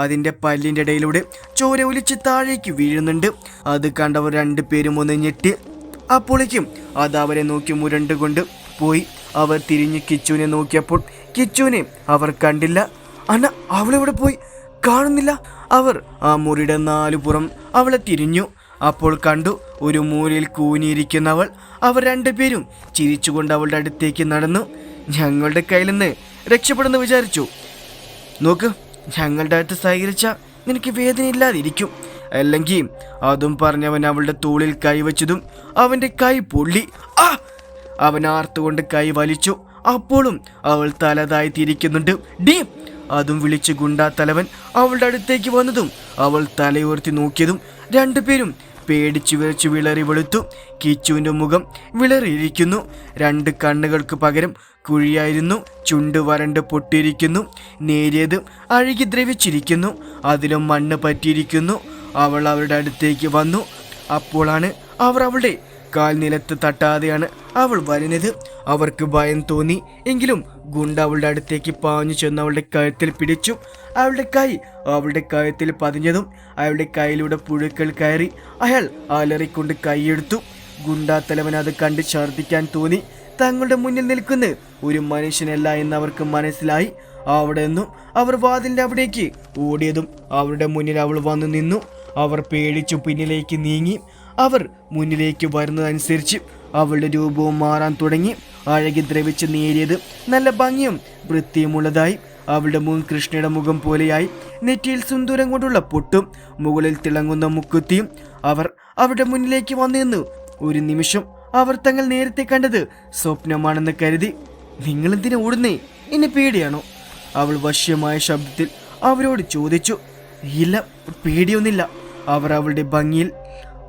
അതിന്റെ പല്ലിന്റെ ഇടയിലൂടെ ചോര ഒലിച്ച് താഴേക്ക് വീഴുന്നുണ്ട്. അത് കണ്ടവർ രണ്ടുപേരും ഒന്ന് ഞെട്ടി. അപ്പോഴേക്കും അത് അവരെ നോക്കി മുരണ്ടുകൊണ്ട് പോയി. അവർ തിരിഞ്ഞ് കിച്ചുവിനെ നോക്കിയപ്പോൾ കിച്ചുവിനെ അവർ കണ്ടില്ല. അന്ന അവളെവിടെ പോയി? കാണുന്നില്ല. അവർ ആ മുറിയുടെ നാലുപുറം അവളെ തിരിഞ്ഞു. അപ്പോൾ കണ്ടു ഒരു മൂലയിൽ കൂനിയിരിക്കുന്നവൾ. അവർ രണ്ടുപേരും ചിരിച്ചുകൊണ്ട് അവളുടെ അടുത്തേക്ക് നടന്നു. ഞങ്ങളുടെ കയ്യിൽ നിന്ന് രക്ഷപ്പെടുന്നു വിചാരിച്ചു. നോക്ക് ഞങ്ങളുടെ അടുത്ത് സഹകരിച്ച നിനക്ക് വേദനയില്ലാതിരിക്കും. അല്ലെങ്കിൽ അതും പറഞ്ഞവൻ അവളുടെ തോളിൽ കൈവച്ചതും അവന്റെ കൈ പൊള്ളി. ആ! അവൻ ആർത്തുകൊണ്ട് കൈ വലിച്ചു. അപ്പോഴും അവൾ തലതായി തിരിക്കുന്നുണ്ട് ഡീ! അതും വിളിച്ച് ഗുണ്ടാ തലവൻ അവളുടെ അടുത്തേക്ക് വന്നതും അവൾ തലയുയർത്തി നോക്കിയതും രണ്ടുപേരും പേടിച്ചു വിറച്ചു വിളറി വെളുത്തു. കിച്ചുവിന്റെ മുഖം വിളറിയിരിക്കുന്നു. രണ്ട് കണ്ണുകൾക്ക് പകരം കുഴിയായിരുന്നു. ചുണ്ട് വരണ്ട് പൊട്ടിയിരിക്കുന്നു. നേരിയത് അഴുകി ദ്രവിച്ചിരിക്കുന്നു. അതിലും മണ്ണ് പറ്റിയിരിക്കുന്നു. അവൾ അവരുടെ അടുത്തേക്ക് വന്നു. അപ്പോഴാണ് അവർ അവളുടെ കാൽ നിലത്ത് തട്ടാതെയാണ് അവൾ വരുന്നത്. അവർക്ക് ഭയം തോന്നി. എങ്കിലും ഗുണ്ട അവളുടെ അടുത്തേക്ക് പാഞ്ഞു ചെന്ന് അവളുടെ കഴുത്തിൽ പിടിച്ചു. അവളുടെ കൈ അവളുടെ കഴുത്തിൽ പതിഞ്ഞതും അയാളുടെ കൈയിലൂടെ പുഴുക്കൾ കയറി അയാൾ അലറിക്കൊണ്ട് കൈയെടുത്തു. ഗുണ്ടാ തലവൻ അത് കണ്ട് ഛർദ്ദിക്കാൻ തോന്നി. തങ്ങളുടെ മുന്നിൽ നിൽക്കുന്ന ഒരു മനുഷ്യനല്ല എന്ന് അവർക്ക് മനസ്സിലായി. അവിടെ നിന്നും അവർ വാതിലിന്റെ അവിടേക്ക് ഓടിയതും അവരുടെ മുന്നിൽ അവൾ വന്നു നിന്നു. അവർ പേടിച്ചു പിന്നിലേക്ക് നീങ്ങി. അവർ മുന്നിലേക്ക് വരുന്നതനുസരിച്ച് അവളുടെ രൂപവും മാറാൻ തുടങ്ങി അഴകി ദ്രവിച്ച് നേരിയത് നല്ല ഭംഗിയും വൃത്തിയുമുള്ളതായി. അവളുടെ മുഖം കൃഷ്ണയുടെ മുഖം പോലെയായി. നെറ്റിയിൽ സുന്ദരം കൊണ്ടുള്ള പൊട്ടും മുകളിൽ തിളങ്ങുന്ന മുക്കുത്തിയും അവർ അവരുടെ മുന്നിലേക്ക് വന്നിരുന്നു. ഒരു നിമിഷം അവർ തങ്ങൾ നേരത്തെ കണ്ടത് സ്വപ്നമാണെന്ന് കരുതി. നിങ്ങൾ എന്തിനു ഓടുന്നേ? എന്നെ പേടിയാണോ? അവൾ വശ്യമായ ശബ്ദത്തിൽ അവരോട് ചോദിച്ചു. ഇല്ല പേടിയൊന്നില്ല അവർ അവളുടെ ഭംഗിയിൽ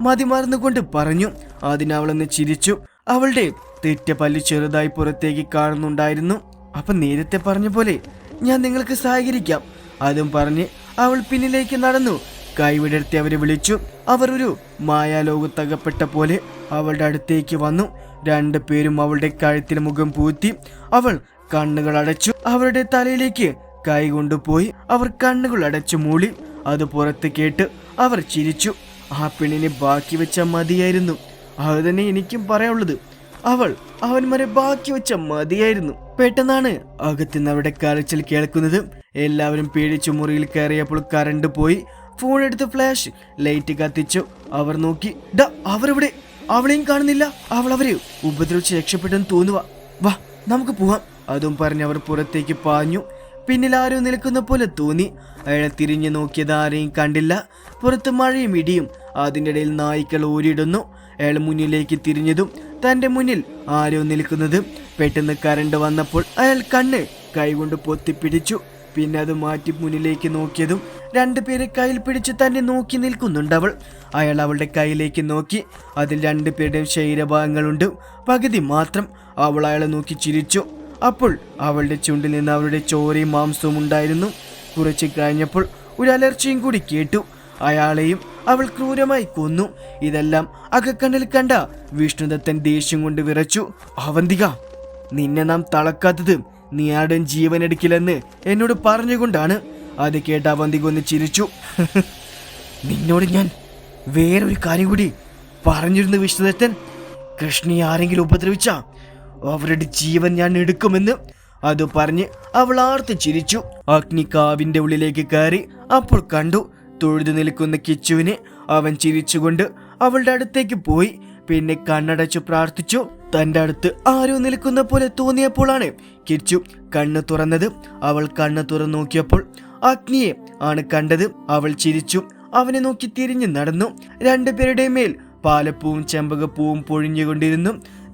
മതിമറന്നുകൊണ്ട് പറഞ്ഞു. അതിനവളെന്ന് ചിരിച്ചു. അവളുടെ തെറ്റ പല്ല് ചെറുതായി പുറത്തേക്ക് കാണുന്നുണ്ടായിരുന്നു. അപ്പൊ നേരത്തെ പറഞ്ഞ പോലെ ഞാൻ നിങ്ങൾക്ക് സഹകരിക്കാം. അതും പറഞ്ഞ് അവൾ പിന്നിലേക്ക് നടന്നു. കൈവിടർത്തി അവരെ വിളിച്ചു. അവർ ഒരു മായാലോകത്തകപ്പെട്ട പോലെ അവളുടെ അടുത്തേക്ക് വന്നു. രണ്ടു പേരും അവളുടെ കഴുത്തിൽ മുഖം പൂത്തി അവൾ കണ്ണുകൾ അടച്ചു അവരുടെ തലയിലേക്ക് കൈ കൊണ്ടുപോയി അവർ കണ്ണുകൾ അടച്ചു മൂളി. അത് പുറത്ത് കേട്ട് അവർ ചിരിച്ചു. ആ പെണ്ണിനെ ബാക്കി വെച്ച മതിയായിരുന്നു. അത് തന്നെ എനിക്കും പറയാനുള്ളത്. അവൾ അവന്മാരെ ബാക്കി വെച്ച മതിയായിരുന്നു. പെട്ടെന്നാണ് അകത്തുനിന്ന് അവരുടെ കരച്ചിൽ കേൾക്കുന്നത്. എല്ലാവരും പേടിച്ചു മുറിയിൽ കയറിയപ്പോൾ കറണ്ട് പോയി. ഫോൺ എടുത്ത് ഫ്ലാഷ് ലൈറ്റ് കത്തിച്ചു. അവർ നോക്കി ഡാ അവരെവിടെ? അവളെയും കാണുന്നില്ല. അവൾ അവരെ ഉപദ്രവിച്ച് രക്ഷപ്പെട്ടെന്ന് തോന്നുക. വാ നമുക്ക് പോവാം. അതും പറഞ്ഞ് അവർ പുറത്തേക്ക് പാഞ്ഞു. പിന്നിൽ ആരോ നിൽക്കുന്ന പോലെ തോന്നി. അയാളെ തിരിഞ്ഞു നോക്കിയത് ആരെയും കണ്ടില്ല. പുറത്ത് മഴയും ഇടിയും അതിന്റെ ഇടയിൽ നായ്ക്കൾ ഓരിടുന്നു അയാൾ മുന്നിലേക്ക് തിരിഞ്ഞതും തന്റെ മുന്നിൽ ആരോ നിൽക്കുന്നത്. പെട്ടെന്ന് കരണ്ട് വന്നപ്പോൾ അയാൾ കണ്ണ് കൈകൊണ്ട് പൊത്തിപ്പിടിച്ചു. പിന്നെ അത് മാറ്റി മുന്നിലേക്ക് നോക്കിയതും രണ്ടുപേരെ കയ്യിൽ പിടിച്ച് തന്നെ നോക്കി നിൽക്കുന്നുണ്ട് അവൾ. അയാൾ അവളുടെ കയ്യിലേക്ക് നോക്കി. അതിൽ രണ്ടുപേരുടെയും ശരീരഭാഗങ്ങളുണ്ട്. പകുതി മാത്രം അവൾ അയാളെ നോക്കി ചിരിച്ചു. അപ്പോൾ അവളുടെ ചുണ്ടിൽ നിന്ന് അവളുടെ ചോരയും മാംസവും ഉണ്ടായിരുന്നു. കുറച്ച് കഴിഞ്ഞപ്പോൾ ഒരു അലർച്ചയും കൂടി കേട്ടു. അയാളെയും അവൾ ക്രൂരമായി കൊന്നു. ഇതെല്ലാം അകക്കണ്ണിൽ കണ്ട വിഷ്ണുദത്തൻ ദേഷ്യം കൊണ്ട് വിറച്ചു. അവന്തിക നിന്നെ നാം തളക്കാത്തത് നീ ജീവൻ ജീവനെടുക്കില്ലെന്ന് എന്നോട് പറഞ്ഞുകൊണ്ടാണ്. അത് കേട്ട അവന്തിക ഒന്ന് ചിരിച്ചു. നിന്നോട് ഞാൻ വേറൊരു കാര്യം കൂടി പറഞ്ഞിരുന്നു വിഷ്ണുദത്തൻ കൃഷ്ണി ആരെങ്കിലും ഉപദ്രവിച്ച അവരുടെ ജീവൻ ഞാൻ എടുക്കുമെന്ന്. അത് പറഞ്ഞ് അവൾ ആർത്ത് ചിരിച്ചു. അഗ്നി കാവിന്റെ ഉള്ളിലേക്ക് കയറി അപ്പോൾ കണ്ടു തൊഴുതു നിൽക്കുന്ന കിച്ചുവിനെ അവൻ ചിരിച്ചുകൊണ്ട് അവളുടെ അടുത്തേക്ക് പോയി. പിന്നെ കണ്ണടച്ചു പ്രാർത്ഥിച്ചു തന്റെ അടുത്ത് ആരോ നിൽക്കുന്ന പോലെ തോന്നിയപ്പോഴാണ് കിച്ചു കണ്ണ് തുറന്നത്. അവൾ കണ്ണ് തുറന്നു നോക്കിയപ്പോൾ അഗ്നിയെ ആണ് കണ്ടത്. അവൾ ചിരിച്ചു അവനെ നോക്കി തിരിഞ്ഞു നടന്നു. രണ്ടുപേരുടെ മേൽ പാലപ്പൂവും ചെമ്പകപ്പൂവും പൊഴിഞ്ഞുകൊണ്ടിരുന്നു.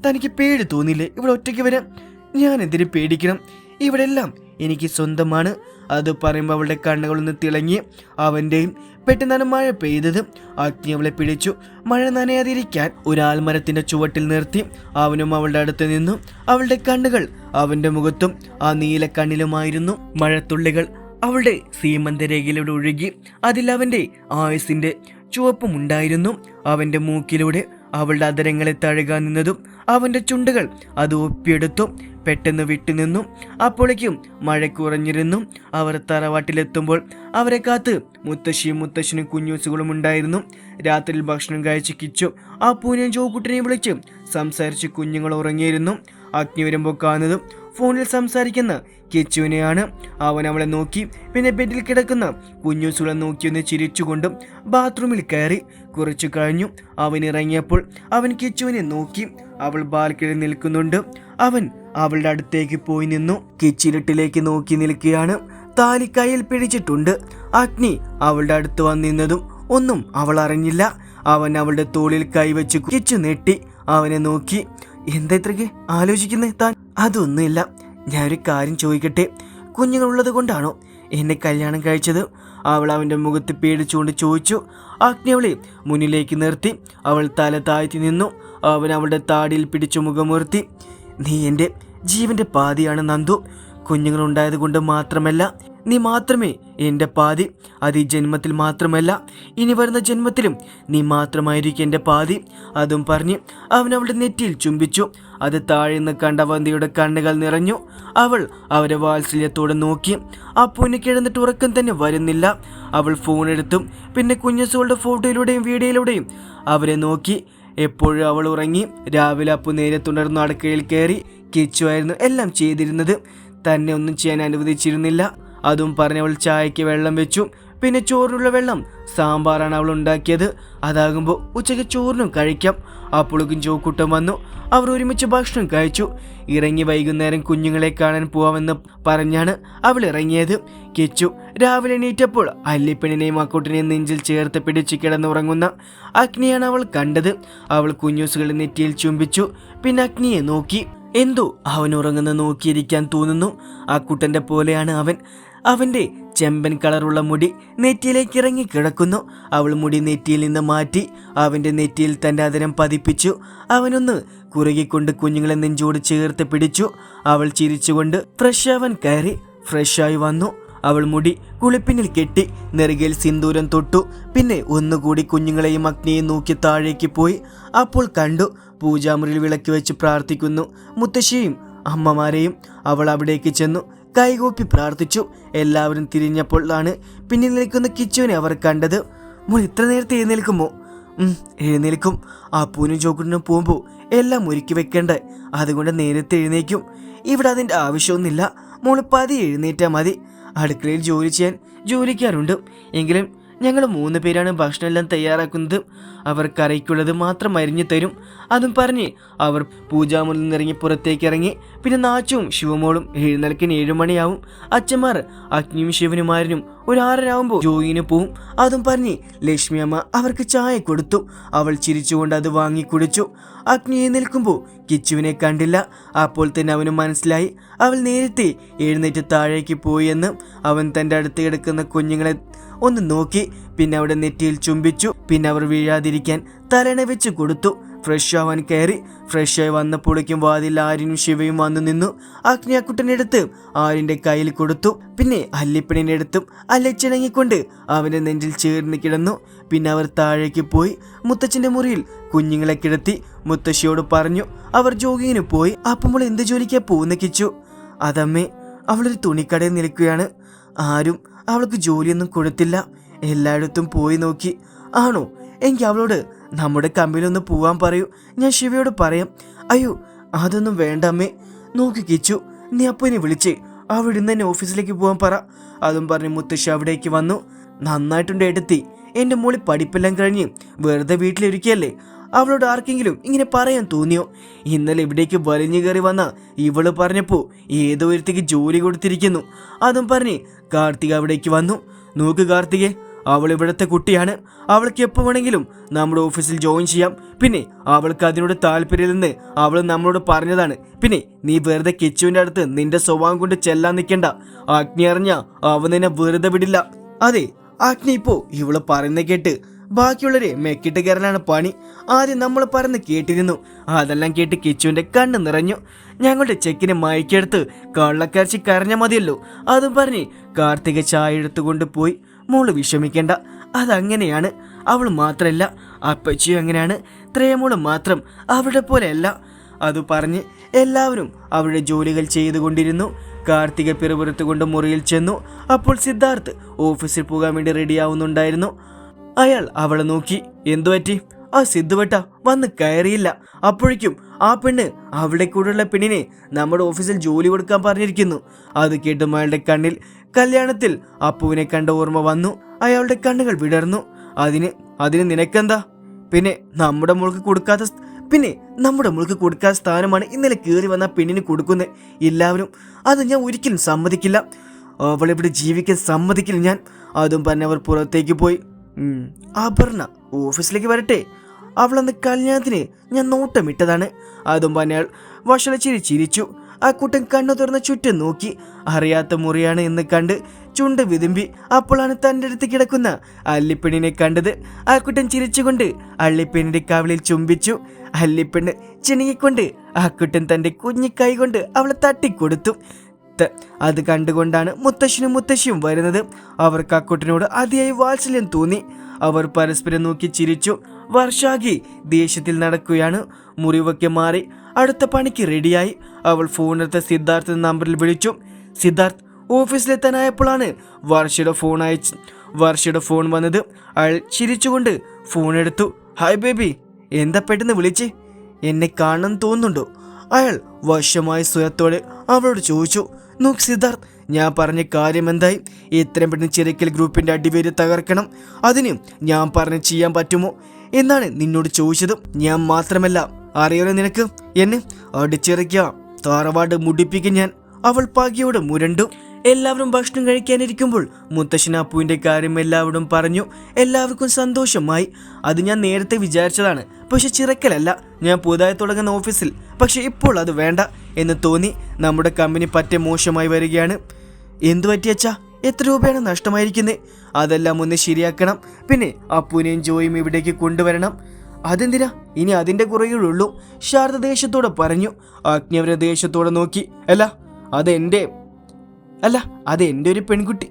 തനിക്ക് പേടി തോന്നിയില്ലേ ഇവിടെ ഒറ്റയ്ക്ക് വരാം ഞാൻ എന്തിനു പേടിക്കണം? ഇവിടെ എല്ലാം എനിക്ക് സ്വന്തമാണ്. അത് പറയുമ്പോൾ അവളുടെ കണ്ണുകളൊന്ന് തിളങ്ങി അവന്റെയും പെട്ടെന്നാണ് മഴ പെയ്തത്. അഗ്നി അവളെ പിടിച്ചു. മഴ നനയാതിരിക്കാൻ ഒരു ആൽമരത്തിന്റെ ചുവട്ടിൽ നിർത്തി അവനും അവളുടെ അടുത്ത് നിന്നു. അവളുടെ കണ്ണുകൾ അവന്റെ മുഖത്തും ആ നീല കണ്ണിലുമായിരുന്നു. മഴത്തുള്ളികൾ അവളുടെ സീമന്തരേഖയിലൂടെ ഒഴുകി അതിൽ അവന്റെ ആയുസിന്റെ ചുവപ്പുമുണ്ടായിരുന്നു. അവന്റെ മൂക്കിലൂടെ അവളുടെ അതരങ്ങളെ തഴുകാൻ നിന്നതും അവന്റെ ചുണ്ടുകൾ അത് ഒപ്പിയെടുത്തു പെട്ടെന്ന് വിട്ടുനിന്നു അപ്പോഴേക്കും മഴ കുറഞ്ഞിരുന്നു. അവർ തറവാട്ടിലെത്തുമ്പോൾ അവരെ കാത്ത് മുത്തശ്ശിയും മുത്തശ്ശനും കുഞ്ഞൂസുകളും ഉണ്ടായിരുന്നു. രാത്രിയിൽ ഭക്ഷണം കഴിച്ച് കിച്ചു. ആ പൂനെയും ചോക്കുട്ടിനെയും വിളിച്ച് സംസാരിച്ച് കുഞ്ഞുങ്ങൾ ഉറങ്ങിയിരുന്നു. അഗ്നി വരുമ്പോൾ കാണുന്നതും ഫോണിൽ സംസാരിക്കുന്ന കിച്ചുവിനെയാണ്. അവൻ അവളെ നോക്കി പിന്നെ ബെഡിൽ കിടക്കുന്ന കുഞ്ഞൂസുകളെ നോക്കിയൊന്ന് ചിരിച്ചുകൊണ്ടും ബാത്റൂമിൽ കയറി കുറച്ചു കഴിഞ്ഞു. അവൻ ഇറങ്ങിയപ്പോൾ അവൻ കിച്ചുവിനെ നോക്കി. അവൾ ബാൽക്കണിയിൽ നിൽക്കുന്നുണ്ട്. അവൻ അവളുടെ അടുത്തേക്ക് പോയി നിന്നു. കിച്ചിരിട്ടിലേക്ക് നോക്കി നിൽക്കുകയാണ്. താലി കയ്യിൽ പിടിച്ചിട്ടുണ്ട് അഗ്നി അവളുടെ അടുത്ത് വന്നിരുന്നതും ഒന്നും അവൾ അറിഞ്ഞില്ല. അവൻ അവളുടെ തോളിൽ കൈവച്ച് കിച്ചു നെട്ടി അവനെ നോക്കി. എന്താ ഇത്രയ്ക്ക് ആലോചിക്കുന്നേ താൻ? അതൊന്നുമില്ല. ഞാനൊരു കാര്യം ചോദിക്കട്ടെ? കുഞ്ഞുങ്ങളുള്ളത് കൊണ്ടാണോ എന്നെ കല്യാണം കഴിച്ചത്? അവൾ അവന്റെ മുഖത്ത് പേടിച്ചുകൊണ്ട് ചോദിച്ചു. അവളെ മുന്നിലേക്ക് നിർത്തി. അവൾ തല താഴ്ത്തി നിന്നു. അവൻ അവളുടെ താടിയിൽ പിടിച്ചു മുഖമുയർത്തി. നീ എന്റെ ജീവന്റെ പാതിയാണ് നന്ദു. കുഞ്ഞുങ്ങളുണ്ടായത് കൊണ്ട് മാത്രമല്ല നീ മാത്രമേ എന്റെ പാതി. അത് ഈ ജന്മത്തിൽ മാത്രമല്ല ഇനി വരുന്ന ജന്മത്തിലും നീ മാത്രമായിരിക്കും എന്റെ പാതി. അതും പറഞ്ഞ് അവൻ അവളുടെ നെറ്റിയിൽ ചുംബിച്ചു. അത് താഴെ നിന്ന് കണ്ട വന്തിയുടെ കണ്ണുകൾ നിറഞ്ഞു. അവൾ അവരെ വാത്സല്യത്തോടെ നോക്കി. അപ്പൂന് കിടന്നിട്ട് ഉറക്കം തന്നെ വരുന്നില്ല. അവൾ ഫോൺ എടുത്തും. പിന്നെ കുഞ്ഞസുകളുടെ ഫോട്ടോയിലൂടെയും വീഡിയോയിലൂടെയും അവരെ നോക്കി. എപ്പോഴും അവൾ ഉറങ്ങി. രാവിലെ അപ്പു നേരെ തുടർന്ന് അടുക്കളയിൽ കയറി കിച്ചുമായിരുന്നു എല്ലാം ചെയ്തിരുന്നത്. തന്നെ ഒന്നും ചെയ്യാൻ അനുവദിച്ചിരുന്നില്ല. അതും പറഞ്ഞവൾ ചായക്ക് വെള്ളം വെച്ചു. പിന്നെ ചോറിനുള്ള വെള്ളം. സാമ്പാറാണ് അവൾ ഉണ്ടാക്കിയത്. അതാകുമ്പോൾ ഉച്ചയ്ക്ക് ചോറിനും കഴിക്കാം. അപ്പോളേക്കും ചോക്കൂട്ടം വന്നു. അവർ ഒരുമിച്ച് ഭക്ഷണം കഴിച്ചു. ഇറങ്ങി വൈകുന്നേരം കുഞ്ഞുങ്ങളെ കാണാൻ പോവാമെന്ന് പറഞ്ഞാണ് അവൾ ഇറങ്ങിയത്. കിച്ചു രാവിലെ എണീറ്റപ്പോൾ അല്ലിപ്പെണ്ണിനെയും അക്കൂട്ടിനെയും നെഞ്ചിൽ ചേർത്ത് പിടിച്ച് കിടന്നുറങ്ങുന്ന അഗ്നിയാണ് അവൾ കണ്ടത്. അവൾ കുഞ്ഞൂസുകളെ നെറ്റിയിൽ ചുംബിച്ചു. പിന്നെ അഗ്നിയെ നോക്കി. എന്തോ അവൻ ഉറങ്ങുന്ന നോക്കിയിരിക്കാൻ തോന്നുന്നു. ആ കുട്ടന്റെ പോലെയാണ് അവൻ. അവന്റെ ചെമ്പൻ കളറുള്ള മുടി നെറ്റിയിലേക്ക് ഇറങ്ങി കിടക്കുന്നു. അവൾ മുടി നെറ്റിയിൽ നിന്ന് മാറ്റി അവന്റെ നെറ്റിയിൽ തന്റെ അതിരം പതിപ്പിച്ചു. അവനൊന്ന് കുറുകിക്കൊണ്ട് കുഞ്ഞുങ്ങളെ നെഞ്ചോട് ചേർത്ത് പിടിച്ചു. അവൾ ചിരിച്ചുകൊണ്ട് ഫ്രഷ് അവൻ കയറി ഫ്രഷായി വന്നു. അവൾ മുടി കുളിപ്പിനിൽ കെട്ടി നെറുകയിൽ സിന്ദൂരം തൊട്ടു. പിന്നെ ഒന്നുകൂടി കുഞ്ഞുങ്ങളെയും അഗ്നിയെയും നോക്കി താഴേക്ക് പോയി. അപ്പോൾ കണ്ടു പൂജാമുറിയിൽ വിളക്ക് വെച്ച് പ്രാർത്ഥിക്കുന്നു. മുത്തശ്ശിയും അമ്മമാരെയും അവൾ അവിടേക്ക് ചെന്നു. കൈകൂപ്പി പ്രാർത്ഥിച്ചു. എല്ലാവരും തിരിഞ്ഞപ്പോൾ ആണ് പിന്നിൽ നിൽക്കുന്ന കിച്ചുവിനെ അവർ കണ്ടത്. മോൾ ഇത്ര നേരത്തെ എഴുന്നേൽക്കുമോ? എഴുന്നേൽക്കും. ആ പൂനും ചോക്കുട്ടിനും പോകുമ്പോൾ എല്ലാം ഒരുക്കി വെക്കണ്ടേ. അതുകൊണ്ട് നേരത്തെ എഴുന്നേക്കും ഇവിടെ അതിന്റെ ആവശ്യമൊന്നുമില്ല. മോൾ പതി എഴുന്നേറ്റാൽ മതി. അടുക്കളയിൽ ജോലി ചെയ്യാൻ ജോലിക്കാരുണ്ട്. എങ്കിലും ഞങ്ങൾ മൂന്ന് പേരാണ് ഭക്ഷണമെല്ലാം തയ്യാറാക്കുന്നത്. അവർ കറിക്കുള്ളത് മാത്രം അരിഞ്ഞു തരും. അതും പറഞ്ഞ് അവർ പൂജാമുറിൽ നിന്നിറങ്ങി പുറത്തേക്ക് ഇറങ്ങി പിന്നെ നാച്ചും ശിവമോളും എഴുന്നേൽക്കിന് ഏഴുമണിയാവും അച്ഛന്മാർ അഗ്നിയും ശിവനുമാരനും ഒരു ആറരാകുമ്പോൾ ജോയിന് പോവും. അതും പറഞ്ഞ് ലക്ഷ്മി അമ്മ അവർക്ക് ചായ കൊടുത്തു. അവൾ ചിരിച്ചുകൊണ്ട് അത് വാങ്ങി കുടിച്ചു. അഗ്നി എഴുന്നേൽക്കുമ്പോൾ കിച്ചുവിനെ കണ്ടില്ല. അപ്പോൾ തന്നെ അവന് മനസ്സിലായി. അവൾ നേരത്തെ എഴുന്നേറ്റ് താഴേക്ക് പോയി എന്ന് അവൻ തന്റെ അടുത്ത് കിടക്കുന്ന കുഞ്ഞുങ്ങളെ ഒന്ന് നോക്കി. പിന്നെ അവിടെ നെറ്റിയിൽ ചുംബിച്ചു. പിന്നെ അവർ വീഴാതിരിക്കാൻ തലണ വെച്ച് കൊടുത്തു. ഫ്രഷ് ആവാൻ കയറി. ഫ്രഷായി വന്നപ്പോഴേക്കും വാതിൽ ആര്യനും ശിവയും വന്നു നിന്നു. അഗ്നിയാക്കുട്ടനെടുത്ത് ആര്യന്റെ കയ്യിൽ കൊടുത്തു. പിന്നെ അല്ലിപ്പണിനെടുത്തും അല്ലച്ചിണങ്ങിക്കൊണ്ട് അവന്റെ നെഞ്ചിൽ ചേർന്ന് കിടന്നു. പിന്നെ അവർ താഴേക്ക് പോയി. മുത്തച്ഛന്റെ മുറിയിൽ കുഞ്ഞുങ്ങളെ കിടത്തി. മുത്തശ്ശിയോട് പറഞ്ഞു അവർ ജോഗിങ്ങിന് പോയി. അപ്പം അപ്പോൾ എന്ത് ജോലിക്കാ പോകുന്ന കിച്ചു അതമ്മേ അവളൊരു തുണിക്കടയിൽ നിൽക്കുകയാണ്. ആരും അവൾക്ക് ജോലിയൊന്നും കൊടുത്തില്ല. എല്ലായിടത്തും പോയി നോക്കി. ആണോ? എങ്കിൽ അവളോട് നമ്മുടെ കമ്പനിയിൽ പോവാൻ പറയൂ. ഞാൻ ശിവയോട് പറയാം. അയ്യോ അതൊന്നും വേണ്ട അമ്മേ. നോക്കി കിച്ചു നീ അപ്പനെ വിളിച്ചേ. അവിടെ നിന്ന് തന്നെ ഓഫീസിലേക്ക് പോകാൻ പറ. അതും പറഞ്ഞ് മുത്തശ്ശി അവിടേക്ക് വന്നു. നന്നായിട്ടുണ്ട് എടുത്തി എന്റെ മോളി പഠിപ്പെല്ലാം കഴിഞ്ഞ് വെറുതെ വീട്ടിലിരിക്കുകയല്ലേ അവളോട് ആർക്കെങ്കിലും ഇങ്ങനെ പറയാൻ തോന്നിയോ? ഇന്നലെ ഇവിടേക്ക് വലിഞ്ഞു കയറി വന്ന ഇവൾ പറഞ്ഞപ്പോൾ ഏതോ ഒരുത്തേക്ക് ജോലി കൊടുത്തിരിക്കുന്നു. അതും പറഞ്ഞ് കാർത്തിക അവിടേക്ക് വന്നു. നോക്ക് കാർത്തികെ അവൾ ഇവിടുത്തെ കുട്ടിയാണ്. അവൾക്ക് എപ്പോൾ വേണമെങ്കിലും നമ്മുടെ ഓഫീസിൽ ജോയിൻ ചെയ്യാം. പിന്നെ അവൾക്ക് അതിനോട് താല്പര്യമില്ലെന്ന് അവൾ നമ്മളോട് പറഞ്ഞതാണ്. പിന്നെ നീ വെറുതെ കിച്ചുവിന്റെ അടുത്ത് നിന്റെ സ്വഭാവം കൊണ്ട് ചെല്ലാൻ നിൽക്കണ്ട. അഗ്നി അറിഞ്ഞ അവൻ നിന്നെ വെറുതെ വിടില്ല. അതെ അഗ്നി ഇപ്പോൾ ഇവൾ പറയുന്നത് കേട്ട് ബാക്കിയുള്ളവരെ മെക്കിട്ട് കയറാനാണ് പണി. ആദ്യം നമ്മൾ പറഞ്ഞ് കേട്ടിരുന്നു. അതെല്ലാം കേട്ട് കിച്ചുവിന്റെ കണ്ണ് നിറഞ്ഞു. ഞങ്ങളുടെ ചെക്കിനെ മയക്കെടുത്ത് കള്ളക്കരച്ചി കരഞ്ഞ മതിയല്ലോ. അതും പറഞ്ഞ് കാർത്തിക ചായ എടുത്തുകൊണ്ട് പോയി. മോൾ വിഷമിക്കേണ്ട. അതങ്ങനെയാണ്. അവൾ മാത്രമല്ല അപ്പച്ചിയും അങ്ങനെയാണ്. ത്രേമോളും മാത്രം അവളുടെ പോലെയല്ല. അത് പറഞ്ഞ് എല്ലാവരും അവരുടെ ജോലികൾ ചെയ്തുകൊണ്ടിരുന്നു. കാർത്തിക പിറുപുറത്തുകൊണ്ട് മുറിയിൽ ചെന്നു. അപ്പോൾ സിദ്ധാർത്ഥ് ഓഫീസിൽ പോകാൻ വേണ്ടി റെഡിയാവുന്നുണ്ടായിരുന്നു. അയാൾ അവളെ നോക്കി. എന്തു പറ്റി? ആ സിദ്ധുവട്ട വന്ന് കയറിയില്ല. അപ്പോഴേക്കും ആ പെണ്ണ് അവളുടെ കൂടെയുള്ള പെണ്ണിനെ നമ്മുടെ ഓഫീസിൽ ജോലി കൊടുക്കാൻ പറഞ്ഞിരിക്കുന്നു. അത് കേട്ടും അയാളുടെ കണ്ണിൽ കല്യാണത്തിൽ അപ്പുവിനെ കണ്ട ഓർമ്മ വന്നു. അയാളുടെ കണ്ണുകൾ വിടർന്നു. അതിന് അതിന് നിനക്കെന്താ? പിന്നെ നമ്മുടെ മുൾക്ക് കൊടുക്കാത്ത പിന്നെ നമ്മുടെ മുൾക്ക് കൊടുക്കാത്ത സ്ഥാനമാണ് ഇന്നലെ കയറി വന്ന പെണ്ണിന് കൊടുക്കുന്നത് എല്ലാവരും അത് ഞാൻ ഒരിക്കലും സമ്മതിക്കില്ല. അവളിവിടെ ജീവിക്കാൻ സമ്മതിക്കില്ല ഞാൻ. അതും പറഞ്ഞവർ പുറത്തേക്ക് പോയി. അപർണ ഓഫീസിലേക്ക് വരട്ടെ. അവളന്ന് കല്യാണത്തിന് ഞാൻ നോട്ടമിട്ടതാണ്. അതും പറഞ്ഞയാൾ വഷളച്ചിരി ചിരിച്ചു. ആ കുട്ടൻ കണ്ണു തുറന്ന് ചുറ്റും നോക്കി. അറിയാത്ത മുറിയാണ് എന്ന് കണ്ട് ചുണ്ട് വിതുമ്പി അപ്പോഴാണ് തന്റെ അടുത്ത് കിടക്കുന്ന അല്ലിപ്പെണ്ണിനെ കണ്ടത്. ആ കുട്ടൻ ചിരിച്ചുകൊണ്ട് അള്ളിപ്പെണ്ണിന്റെ കവിളിൽ ചുംബിച്ചു. അല്ലിപ്പെണ്ണ് ചിണുങ്ങിക്കൊണ്ട് ആ കുട്ടൻ തന്റെ കുഞ്ഞി കൈ കൊണ്ട് അവളെ തട്ടിക്കൊടുത്തു. ത- അത് കണ്ടുകൊണ്ടാണ് മുത്തശ്ശനും മുത്തശ്ശിയും വരുന്നത്. അവർക്ക് ആ അതിയായി വാത്സല്യം തോന്നി. അവർ പരസ്പരം നോക്കി ചിരിച്ചു. വർഷാകി ദേഷ്യത്തിൽ നടക്കുകയാണ്. മുറിവൊക്കെ മാറി അടുത്ത പണിക്ക് റെഡിയായി. അവൾ ഫോണെടുത്ത സിദ്ധാർത്ഥ നമ്പറിൽ വിളിച്ചു. സിദ്ധാർത്ഥ് ഓഫീസിലെത്താനായപ്പോഴാണ് വർഷയുടെ ഫോൺ അയച്ച് വർഷയുടെ ഫോൺ വന്നത്. അയാൾ ചിരിച്ചുകൊണ്ട് ഫോൺ എടുത്തു. ഹായ് ബേബി എന്താ പെട്ടെന്ന് വിളിച്ച്? എന്നെ കാണാൻ തോന്നുന്നുണ്ടോ? അയാൾ വശമായ സ്വയത്തോടെ അവളോട് ചോദിച്ചു. നോക്ക് സിദ്ധാർത്ഥ് ഞാൻ പറഞ്ഞ കാര്യം എന്തായി ഇത്രയും പെട്ടെന്ന് ചിരക്കൽ ഗ്രൂപ്പിന്റെ അടിവേര് തകർക്കണം. അതിന് ഞാൻ പറഞ്ഞ് ചെയ്യാൻ പറ്റുമോ? എന്നാണ് നിന്നോട് ചോദിച്ചത് ഞാൻ മാത്രമല്ല. അറിയാലോ നിനക്ക്? എന്നെ അടിച്ചിറക്കുക താറവാട് മുടിപ്പിക്കും ഞാൻ. അവൾ പകയോട് മുരണ്ടു. എല്ലാവരും ഭക്ഷണം കഴിക്കാനിരിക്കുമ്പോൾ മുത്തശ്ശൻ അപ്പുവിന്റെ കാര്യം എല്ലാവരും പറഞ്ഞു. എല്ലാവർക്കും സന്തോഷമായി. അത് ഞാൻ നേരത്തെ വിചാരിച്ചതാണ്. പക്ഷെ ചിറക്കലല്ല. ഞാൻ പുതുതായി തുടങ്ങുന്ന ഓഫീസിൽ. പക്ഷെ ഇപ്പോൾ അത് വേണ്ട എന്ന് തോന്നി. നമ്മുടെ കമ്പനി പറ്റേ മോശമായി വരികയാണ്. എന്തു പറ്റിയച്ചാ എത്ര രൂപയാണ് നഷ്ടമായിരിക്കുന്നത് അതെല്ലാം ഒന്ന് ശരിയാക്കണം. പിന്നെ അപ്പുവിനെയും ജോയും ഇവിടേക്ക് കൊണ്ടുവരണം. അതെന്തിനാ? ഇനി അതിന്റെ കുറയുള്ളൂ. ശാരദ ദേശത്തോടെ പറഞ്ഞു. ആജ്ഞവര ദേശത്തോടെ നോക്കി. അല്ല അത് എന്റെ അല്ല അത് എന്റെ ഒരു പെൺകുട്ടി.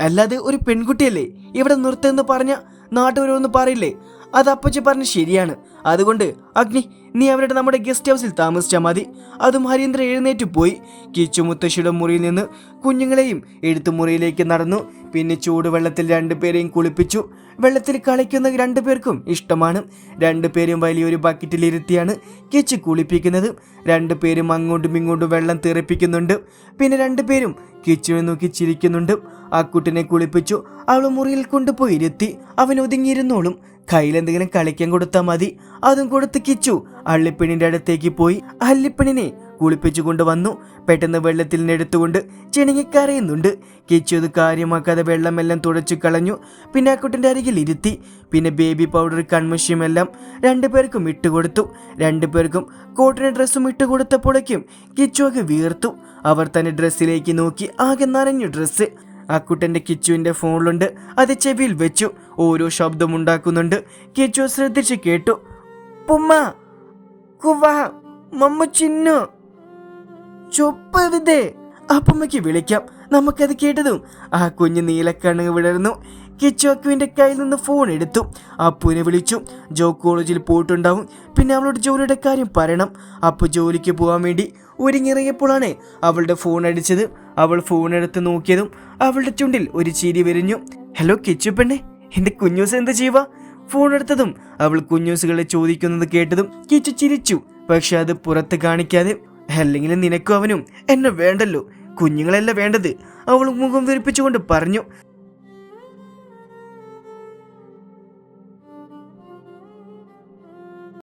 അല്ലാതെ ഒരു പെൺകുട്ടിയല്ലേ? ഇവിടെ നിർത്തുമെന്ന് പറഞ്ഞ നാട്ടുകാരൊന്നും പറയില്ലേ? അത് അപ്പച്ചി പറഞ്ഞ് ശരിയാണ്. അതുകൊണ്ട് അഗ്നി നീ അവരുടെ നമ്മുടെ ഗസ്റ്റ് ഹൗസിൽ താമസിച്ചാൽ മതി. അതും ഹരീന്ദ്ര എഴുന്നേറ്റ് പോയി. കിച്ചു മുത്തശ്ശിയുടെ മുറിയിൽ നിന്ന് കുഞ്ഞുങ്ങളെയും എടുത്തു മുറിയിലേക്ക് നടന്നു. പിന്നെ ചൂടുവെള്ളത്തിൽ രണ്ടുപേരെയും കുളിപ്പിച്ചു. വെള്ളത്തിൽ കളിക്കുന്ന രണ്ടുപേർക്കും ഇഷ്ടമാണ്. രണ്ടുപേരും വലിയൊരു ബക്കറ്റിലിരുത്തിയാണ് കിച്ചു കുളിപ്പിക്കുന്നത്. രണ്ടുപേരും അങ്ങോട്ടും ഇങ്ങോട്ടും വെള്ളം തെറിപ്പിക്കുന്നുണ്ട്. പിന്നെ രണ്ടുപേരും കിച്ചുവിനെ നോക്കി ചിരിക്കുന്നുണ്ട്. ആ കുട്ടിനെ കുളിപ്പിച്ചു. അവൾ മുറിയിൽ കൊണ്ടുപോയി ഇരുത്തി. അവൻ ഒതുങ്ങിയിരുന്നോളും. കയ്യിലെന്തെങ്കിലും കളിക്കാൻ കൊടുത്താൽ മതി. അതും കൊടുത്ത് കിച്ചു. അള്ളിപ്പെണ്ണിന്റെ അടുത്തേക്ക് പോയി. അല്ലിപ്പെണ്ണിനെ കുളിപ്പിച്ചു കൊണ്ടുവന്നു. പെട്ടെന്ന് വെള്ളത്തിൽ നിന്നെടുത്തുകൊണ്ട് ചിണുങ്ങിക്കരയുന്നുണ്ട് കിച്ചു അത് കാര്യമാക്കാതെ വെള്ളമെല്ലാം തുടച്ചു കളഞ്ഞു. പിന്നെ ആ കുട്ടിന്റെ അരികിൽ ഇരുത്തി. പിന്നെ ബേബി പൗഡർ കൺമഷിയുമെല്ലാം രണ്ടുപേർക്കും ഇട്ടുകൊടുത്തു രണ്ടുപേർക്കും കോട്ടിന് ഡ്രസ്സും ഇട്ടുകൊടുത്തപ്പോഴേക്കും കിച്ചു ഒക്കെ വീർത്തു അവർ തന്നെ ഡ്രസ്സിലേക്ക് നോക്കി. ആകെ നനഞ്ഞു ഡ്രസ്സ്. ആ കുട്ടന്റെ കിച്ചുവിന്റെ ഫോണിലുണ്ട്. അത് ചെവിയിൽ വെച്ചു. ഓരോ ശബ്ദമുണ്ടാക്കുന്നുണ്ട് കിച്ചു ശ്രദ്ധിച്ച് കേട്ടു. പുമ്മ കുവ മമ്മ ചിന്നു. ചൊപ്പവിതേ അപ്പമ്മയ്ക്ക് വിളിക്കാം. നമുക്കത് കേട്ടതും. ആ കുഞ്ഞ് നീലക്കണ്ണു വിടർന്നു. കിച്ചു അക്കുവിന്റെ കയ്യിൽ നിന്ന് ഫോൺ എടുത്തു. അപ്പുവിനെ വിളിച്ചു. ജോ കോളേജിൽ പോയിട്ടുണ്ടാവും. പിന്നെ അവളോട് ജോലിയുടെ കാര്യം പറയണം. അപ്പു ജോലിക്ക് പോകാൻ വേണ്ടി ഒരുങ്ങിറങ്ങിയപ്പോഴാണ് അവളുടെ ഫോൺ അടിച്ചത്. അവൾ ഫോൺ എടുത്ത് നോക്കിയതും അവളുടെ ചുണ്ടിൽ ഒരു ചിരി വിരിഞ്ഞു. ഹലോ കിച്ചു പെണ്ണെ എന്റെ കുഞ്ഞൂസ് എന്ത് ചെയ്യുക ഫോൺ എടുത്തതും അവൾ കുഞ്ഞൂസുകളെ ചോദിക്കുന്നത് കേട്ടതും കിച്ചു ചിരിച്ചു. പക്ഷെ അത് പുറത്ത് കാണിക്കാതെ അല്ലെങ്കിൽ നിനക്കും അവനും എന്നെ വേണ്ടല്ലോ. കുഞ്ഞുങ്ങളല്ല വേണ്ടത്. അവൾ മുഖം വിരിപ്പിച്ചുകൊണ്ട് പറഞ്ഞു.